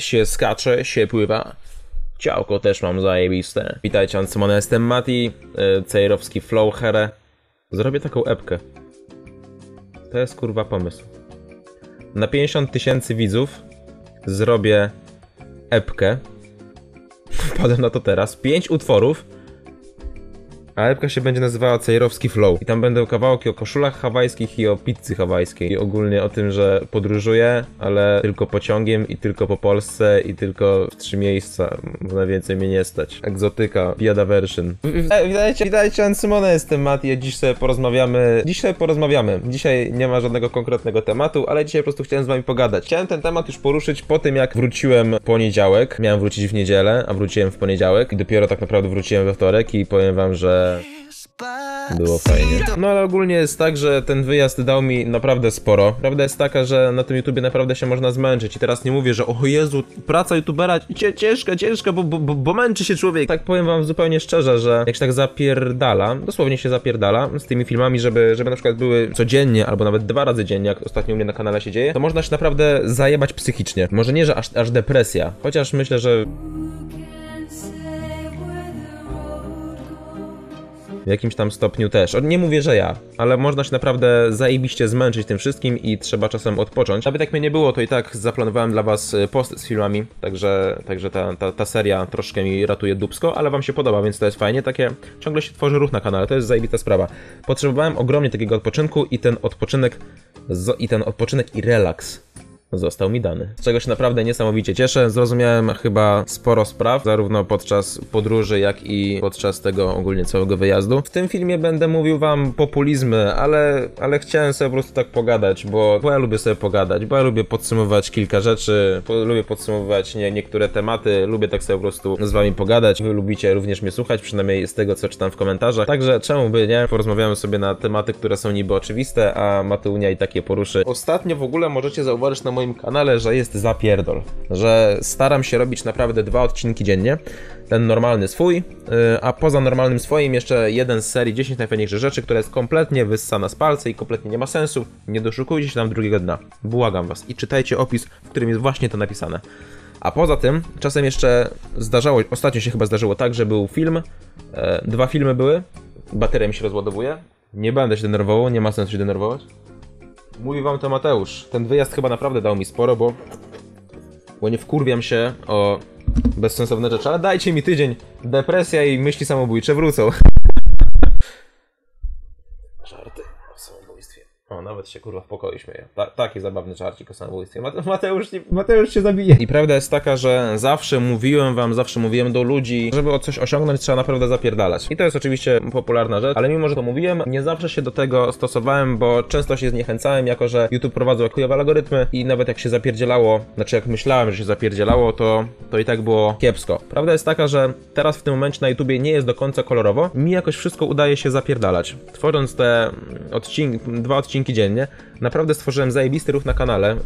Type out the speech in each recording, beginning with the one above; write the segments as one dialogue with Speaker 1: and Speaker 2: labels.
Speaker 1: się skacze, się pływa. Ciałko też mam zajebiste. Witajcie, Ancymone, jestem Mati, yy, Cejrowski Flow Here. Zrobię taką epkę. To jest kurwa pomysł. Na 50 tysięcy widzów zrobię epkę. Wpadłem na to teraz. 5 utworów. A epka się będzie nazywała Cejrowski Flow. I tam będą kawałki o koszulach hawajskich i o pizzy hawajskiej. I ogólnie o tym, że podróżuję, ale tylko pociągiem i tylko po Polsce i tylko w trzy miejsca. Bo na więcej mnie nie stać. Egzotyka, biada version. Witajcie, witajcie, Ancymone, jestem Mati, dziś sobie porozmawiamy. Dziś sobie porozmawiamy. Dzisiaj nie ma żadnego konkretnego tematu, ale dzisiaj po prostu chciałem z wami pogadać. Chciałem ten temat już poruszyć po tym, jak wróciłem w poniedziałek. Miałem wrócić w niedzielę, a wróciłem w poniedziałek. I dopiero tak naprawdę wróciłem we wtorek i powiem wam, że było fajnie. No ale ogólnie jest tak, że ten wyjazd dał mi naprawdę sporo. Prawda jest taka, że na tym YouTubie naprawdę się można zmęczyć. I teraz nie mówię, że o Jezu, praca YouTubera ciężka, ciężka, bo, bo, bo męczy się człowiek. Tak powiem wam zupełnie szczerze, że jak się tak zapierdala, dosłownie się zapierdala z tymi filmami, żeby, żeby na przykład były codziennie albo nawet dwa razy dziennie, jak ostatnio u mnie na kanale się dzieje, to można się naprawdę zajebać psychicznie. Może nie, że aż, aż depresja, chociaż myślę, że w jakimś tam stopniu też. Nie mówię, że ja, ale można się naprawdę zajebiście zmęczyć tym wszystkim i trzeba czasem odpocząć. Aby tak mnie nie było, to i tak zaplanowałem dla was y, post z filmami, także, także ta, ta, ta seria troszkę mi ratuje dupsko, ale wam się podoba, więc to jest fajnie. Takie ciągle się tworzy ruch na kanale, to jest zajebista sprawa. Potrzebowałem ogromnie takiego odpoczynku i ten odpoczynek i ten odpoczynek i relaks został mi dany. Z czego się naprawdę niesamowicie cieszę. Zrozumiałem chyba sporo spraw, zarówno podczas podróży, jak i podczas tego ogólnie całego wyjazdu. W tym filmie będę mówił wam populizmy, ale, ale chciałem sobie po prostu tak pogadać, bo, bo ja lubię sobie pogadać, bo ja lubię podsumować kilka rzeczy, po, lubię podsumować nie, niektóre tematy, lubię tak sobie po prostu z wami pogadać. Wy lubicie również mnie słuchać, przynajmniej z tego, co czytam w komentarzach. Także czemu by nie? Porozmawiamy sobie na tematy, które są niby oczywiste, a Mateunia i takie poruszy. Ostatnio w ogóle możecie zauważyć na moim kanale, że jest zapierdol, że staram się robić naprawdę dwa odcinki dziennie, ten normalny swój, yy, a poza normalnym swoim jeszcze jeden z serii 10 najfajniejszych rzeczy, która jest kompletnie wyssana z palca i kompletnie nie ma sensu, nie doszukujcie się tam drugiego dna, błagam was i czytajcie opis, w którym jest właśnie to napisane. A poza tym, czasem jeszcze zdarzało, ostatnio się chyba zdarzyło tak, że był film, e, dwa filmy były, bateria mi się rozładowuje, nie będę się denerwował, nie ma sensu się denerwować. Mówi wam to Mateusz. Ten wyjazd chyba naprawdę dał mi sporo, bo. Bo nie wkurwiam się o bezsensowne rzeczy, ale dajcie mi tydzień. Depresja i myśli samobójcze wrócą. Żarty o samobójstwie. O, nawet się kurwa w pokoju śmieje. Ta, taki zabawny żarcik o samobójstwie. Mate, Mateusz, nie- Mateusz się zabije. I prawda jest taka, że zawsze mówiłem wam, zawsze mówiłem do ludzi, żeby o coś osiągnąć, trzeba naprawdę zapierdalać. I to jest oczywiście popularna rzecz, ale mimo, że to mówiłem, nie zawsze się do tego stosowałem, bo często się zniechęcałem, jako że YouTube prowadził chujowe algorytmy i nawet jak się zapierdzielało, znaczy jak myślałem, że się zapierdzielało, to, to i tak było kiepsko. Prawda jest taka, że teraz w tym momencie na YouTubie nie jest do końca kolorowo, mi jakoś wszystko udaje się zapierdalać. Tworząc te odcinki, dwa odcinki dziennie, naprawdę stworzyłem zajebisty ruch na kanale.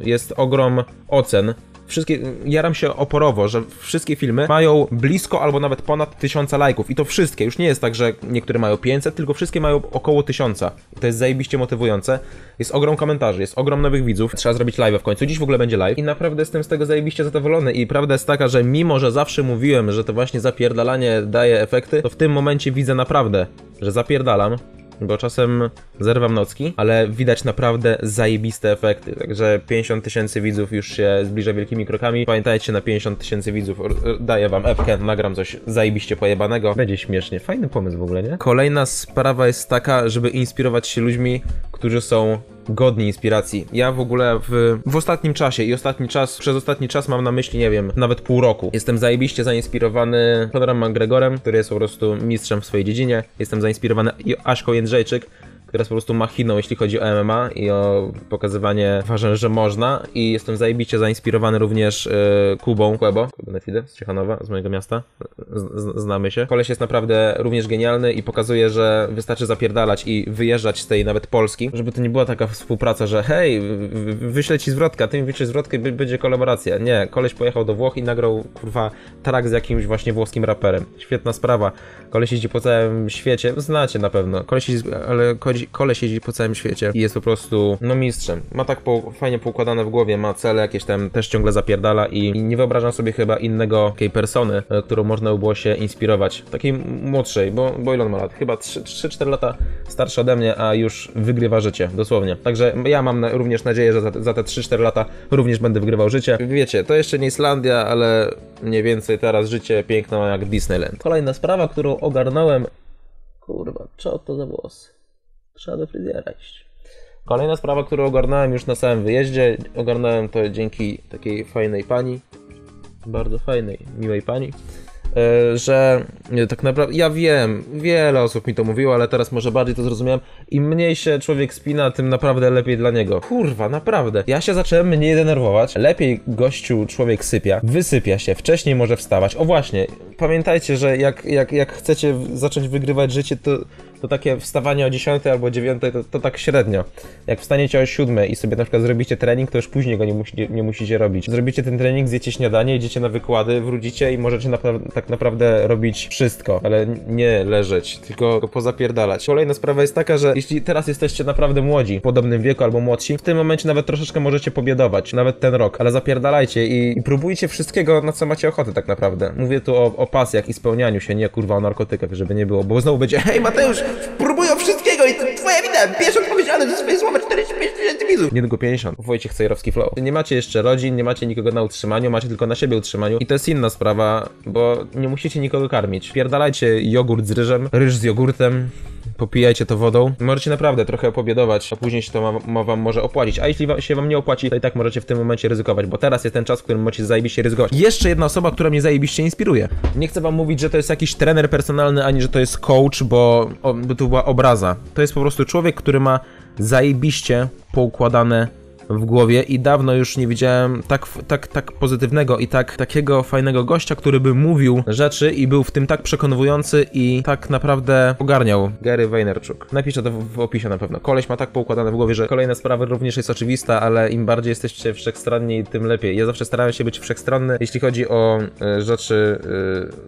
Speaker 1: Yy, Jest ogrom ocen. Wszystkie, jaram się oporowo, że wszystkie filmy mają blisko albo nawet ponad 1000 lajków i to wszystkie, już nie jest tak, że niektóre mają 500, tylko wszystkie mają około 1000. I to jest zajebiście motywujące. Jest ogrom komentarzy, jest ogrom nowych widzów. Trzeba zrobić live w końcu. Dziś w ogóle będzie live i naprawdę jestem z tego zajebiście zadowolony i prawda jest taka, że mimo, że zawsze mówiłem, że to właśnie zapierdalanie daje efekty, to w tym momencie widzę naprawdę, że zapierdalam bo czasem zerwam nocki, ale widać naprawdę zajebiste efekty. Także 50 tysięcy widzów już się zbliża wielkimi krokami. Pamiętajcie, na 50 tysięcy widzów daję wam epkę, nagram coś zajebiście pojebanego. Będzie śmiesznie. Fajny pomysł w ogóle, nie? Kolejna sprawa jest taka, żeby inspirować się ludźmi, którzy są godni inspiracji. Ja w ogóle w, w ostatnim czasie i ostatni czas, przez ostatni czas mam na myśli, nie wiem, nawet pół roku. Jestem zajebiście zainspirowany Conorem McGregorem, który jest po prostu mistrzem w swojej dziedzinie. Jestem zainspirowany Aśką Jędrzejczyk, która jest po prostu machiną, jeśli chodzi o MMA i o pokazywanie, uważam, że można. I jestem zajebiście zainspirowany również e, Kubą Kłebo, Kubenetidy z Ciechanowa, z mojego miasta. Z, znamy się. Koleś jest naprawdę również genialny i pokazuje, że wystarczy zapierdalać i wyjeżdżać z tej nawet Polski, żeby to nie była taka współpraca, że hej, wyślę ci zwrotkę, a ty mi wyślesz zwrotkę i będzie kolaboracja. Nie, koleś pojechał do Włoch i nagrał, kurwa, track z jakimś właśnie włoskim raperem. Świetna sprawa. Koleś jeździ po całym świecie, znacie na pewno. Koleś jeździ, ale koleś, koleś, koleś jeździ po całym świecie i jest po prostu, no mistrzem. Ma tak po, fajnie poukładane w głowie, ma cele jakieś tam, też ciągle zapierdala i, i nie wyobrażam sobie chyba innego takiej persony, e, którą można by było się inspirować. Takiej młodszej, bo, bo ile on ma lat? Chyba 3-4 lata starszy ode mnie, a już wygrywa życie, dosłownie. Także ja mam na, również nadzieję, że za, te- za te 3-4 lata również będę wygrywał życie. Wiecie, to jeszcze nie Islandia, ale mniej więcej teraz życie piękne jak Disneyland. Kolejna sprawa, którą ogarnąłem. Kurwa, co to za włosy? Trzeba do fryzjera iść. Kolejna sprawa, którą ogarnąłem już na samym wyjeździe, ogarnąłem to dzięki takiej fajnej pani, bardzo fajnej, miłej pani, e, że tak naprawdę, ja wiem, wiele osób mi to mówiło, ale teraz może bardziej to zrozumiałem, im mniej się człowiek spina, tym naprawdę lepiej dla niego. Kurwa, naprawdę. Ja się zacząłem mniej denerwować, lepiej gościu człowiek sypia, wysypia się, wcześniej może wstawać. O właśnie, pamiętajcie, że jak, jak, jak chcecie zacząć wygrywać życie, to to takie wstawanie o 10 albo 9 to, to tak średnio. Jak wstaniecie o 7 i sobie na przykład zrobicie trening, to już później go nie musicie, nie musicie robić. Zrobicie ten trening, zjecie śniadanie, idziecie na wykłady, wrócicie i możecie napra- tak naprawdę robić wszystko, ale nie leżeć, tylko go pozapierdalać. Kolejna sprawa jest taka, że jeśli teraz jesteście naprawdę młodzi, w podobnym wieku albo młodsi, w tym momencie nawet troszeczkę możecie pobiedować, nawet ten rok, ale zapierdalajcie i, i próbujcie wszystkiego, na co macie ochotę tak naprawdę. Mówię tu o, o pasjach i spełnianiu się, nie kurwa o narkotykach, żeby nie było, bo znowu będzie hej Mateusz, próbują wszystkiego i to twoja wina, bierz odpowiedzialność za swoje słowa 45 tysięcy widzów. Nie tylko 50. Wojciech Cejrowski Flow. Nie macie jeszcze rodzin, nie macie nikogo na utrzymaniu, macie tylko na siebie utrzymaniu i to jest inna sprawa, bo nie musicie nikogo karmić. Pierdalajcie jogurt z ryżem, ryż z jogurtem, popijajcie to wodą. Możecie naprawdę trochę pobiedować, a później się to ma, ma wam może opłacić. A jeśli się wam nie opłaci, to i tak możecie w tym momencie ryzykować, bo teraz jest ten czas, w którym możecie zajebiście ryzykować. Jeszcze jedna osoba, która mnie zajebiście inspiruje. Nie chcę wam mówić, że to jest jakiś trener personalny, ani że to jest coach, bo, o, bo to była obraza. To jest po prostu człowiek, który ma zajebiście poukładane w głowie i dawno już nie widziałem tak, tak, tak pozytywnego i tak takiego fajnego gościa, który by mówił rzeczy i był w tym tak przekonujący i tak naprawdę ogarniał. Gary Vaynerchuk. Napiszę to w, w opisie na pewno. Koleś ma tak poukładane w głowie, że kolejna sprawa również jest oczywista, ale im bardziej jesteście wszechstronni, tym lepiej. Ja zawsze starałem się być wszechstronny, jeśli chodzi o e, rzeczy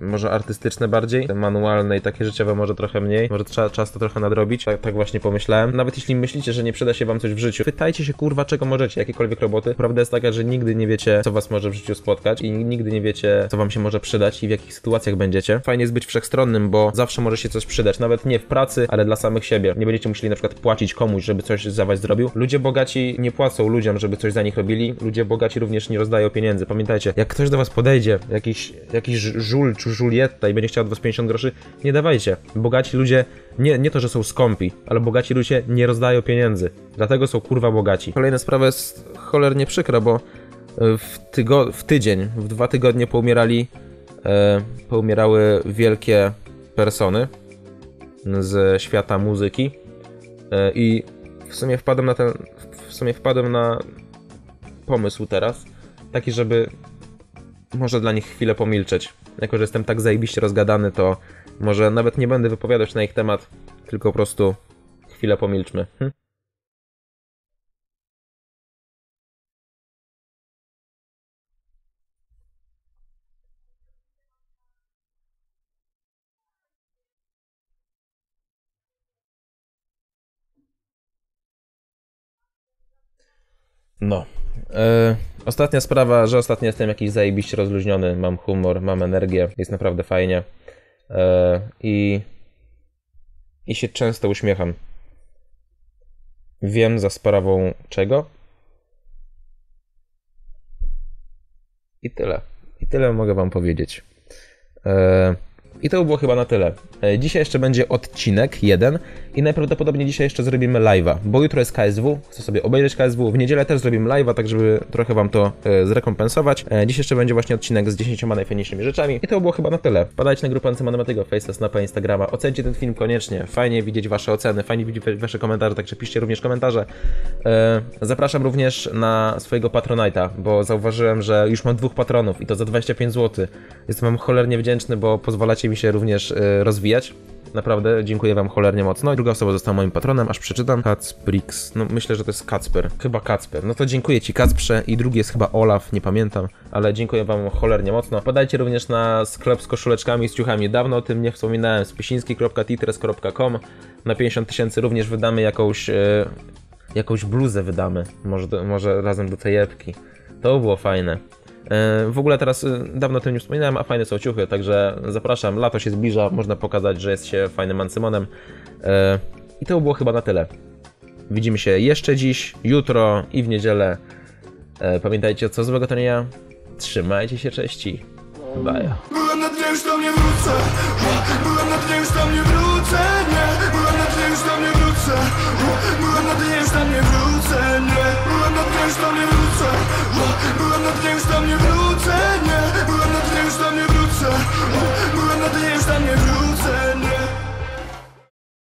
Speaker 1: e, może artystyczne bardziej, te manualne i takie życiowe może trochę mniej. Może trzeba czas to trochę nadrobić. Tak, tak właśnie pomyślałem. Nawet jeśli myślicie, że nie przyda się wam coś w życiu, pytajcie się kurwa czego możecie, jakiekolwiek roboty. Prawda jest taka, że nigdy nie wiecie, co was może w życiu spotkać i nigdy nie wiecie, co wam się może przydać i w jakich sytuacjach będziecie. Fajnie jest być wszechstronnym, bo zawsze może się coś przydać, nawet nie w pracy, ale dla samych siebie. Nie będziecie musieli na przykład płacić komuś, żeby coś za was zrobił. Ludzie bogaci nie płacą ludziom, żeby coś za nich robili. Ludzie bogaci również nie rozdają pieniędzy. Pamiętajcie, jak ktoś do was podejdzie, jakiś, jakiś żul czy żulietta i będzie chciał od was 50 groszy, nie dawajcie. Bogaci ludzie nie, nie to, że są skąpi, ale bogaci ludzie nie rozdają pieniędzy. Dlatego są kurwa bogaci. Kolejna sprawa jest cholernie przykra, bo w, tygo- w tydzień, w dwa tygodnie poumierali, e, poumierały wielkie persony ze świata muzyki e, i w sumie wpadłem na ten, w sumie wpadłem na pomysł teraz, taki, żeby może dla nich chwilę pomilczeć. Jako, że jestem tak zajebiście rozgadany, to może nawet nie będę wypowiadał się na ich temat, tylko po prostu chwilę pomilczmy. Hm? No. E, ostatnia sprawa, że ostatnio jestem jakiś zajebiście rozluźniony, mam humor, mam energię, jest naprawdę fajnie. E, I i się często uśmiecham. Wiem za sprawą czego. I tyle. I tyle mogę wam powiedzieć. I to by było chyba na tyle. E, Dzisiaj jeszcze będzie odcinek jeden i najprawdopodobniej dzisiaj jeszcze zrobimy live'a, bo jutro jest KSW, chcę sobie obejrzeć KSW, w niedzielę też zrobimy live'a, tak żeby trochę wam to e, zrekompensować. E, Dziś jeszcze będzie właśnie odcinek z 10 najfajniejszymi rzeczami i to by było chyba na tyle. Wpadajcie na grupę Antymatematiego, Face'a, Snapa, Instagrama, ocencie ten film koniecznie, fajnie widzieć wasze oceny, fajnie widzieć wa- wasze komentarze, także piszcie również komentarze. Zapraszam również na swojego Patronite'a, bo zauważyłem, że już mam dwóch patronów i to za 25 zł. Jestem wam cholernie wdzięczny, bo pozwalacie mi się również e, rozwijać. Naprawdę dziękuję wam cholernie mocno. Druga osoba została moim patronem, aż przeczytam. Kacprix. No myślę, że to jest Kacper. Chyba Kacper. No to dziękuję ci Kacprze i drugi jest chyba Olaf, nie pamiętam, ale dziękuję wam cholernie mocno. Podajcie również na sklep z koszuleczkami z ciuchami. Dawno o tym nie wspominałem. spysiński.titres.com Na 50 tysięcy również wydamy jakąś... E, jakąś bluzę wydamy. Może, może razem do tej epki. To by było fajne. E, W ogóle teraz e, dawno o tym nie wspominałem, a fajne są ciuchy, także zapraszam. Lato się zbliża, można pokazać, że jest się fajnym ancymonem. E, I to by było chyba na tyle. Widzimy się jeszcze dziś, jutro i w niedzielę. Pamiętajcie, co złego to nie ja. Trzymajcie się, cześci. Bye.
Speaker 2: Byłem na dnie, już tam nie wrócę Byłem na dnie, już tam nie wrócę Nie, byłem tym, już tam nie wrócę. Byłem na dnie, już tam nie wrócę, nie. Byłem na dnie, już tam nie wrócę. Byłem na dnie, już tam nie wrócę, nie. Byłem na dnie, już tam nie wrócę. Byłem na dnie, już tam nie wrócę